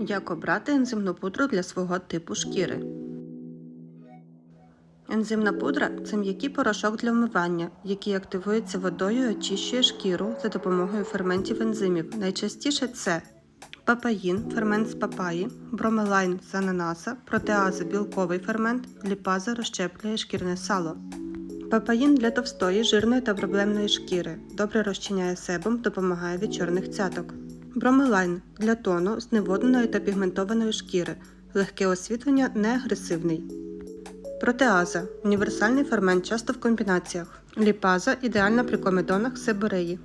Як обрати ензимну пудру для свого типу шкіри? Ензимна пудра це м'який порошок для вмивання, який активується водою і очищує шкіру за допомогою ферментів ензимів. Найчастіше це папаїн, фермент з папаї, бромелайн з ананаса, протеаза білковий фермент, ліпаза розщеплює шкірне сало. Папаїн для товстої, жирної та проблемної шкіри. Добре розчиняє себум, допомагає від чорних цяток. Бромелайн для тону, зневодненої та пігментованої шкіри. Легке освітлення, не агресивний. Протеаза універсальний фермент часто в комбінаціях. Ліпаза ідеальна при комедонах себореї.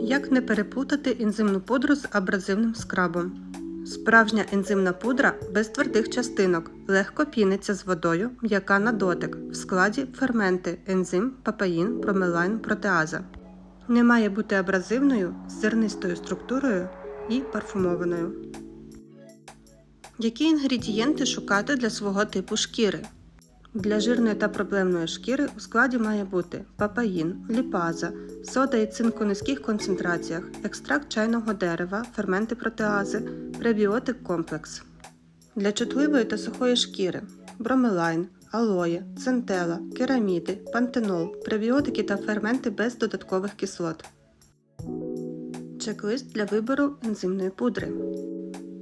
Як не переплутати ензимну пудру з абразивним скрабом? Справжня ензимна пудра без твердих частинок, легко піниться з водою, м'яка на дотик, в складі ферменти, ензим, папаїн, промелайн, протеаза. Не має бути абразивною, з зернистою структурою і парфумованою. Які інгредієнти шукати для свого типу шкіри? Для жирної та проблемної шкіри у складі має бути папаїн, ліпаза, сода і цинк у низьких концентраціях, екстракт чайного дерева, ферменти протеази, пребіотик комплекс. Для чутливої та сухої шкіри бромелайн, алоє, центела, кераміди, пантенол, пребіотики та ферменти без додаткових кислот. Чек-лист для вибору ензимної пудри.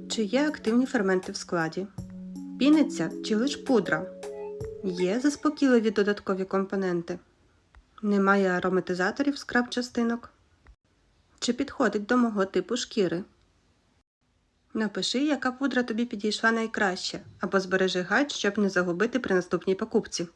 Чи є активні ферменти в складі? Піниться чи лиш пудра? Є заспокійливі додаткові компоненти. Немає ароматизаторів скраб частинок. Чи підходить до мого типу шкіри? Напиши, яка пудра тобі підійшла найкраще, або збережи гайд, щоб не загубити при наступній покупці.